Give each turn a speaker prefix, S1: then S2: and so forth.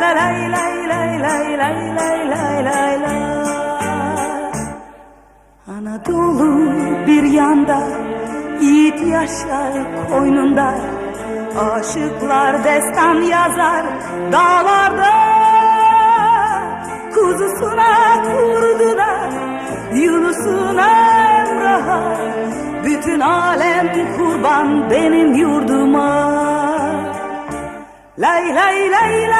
S1: La la lay lay lay lay lay lay lay lay la Anadolu bir yanda Yiğit yaşar koynunda Aşıklar destan yazar dağlarda Kuzusuna kurduna Yunus'una Emrah'a Bütün alem kurban benim yurduma Lay lay lay lay lay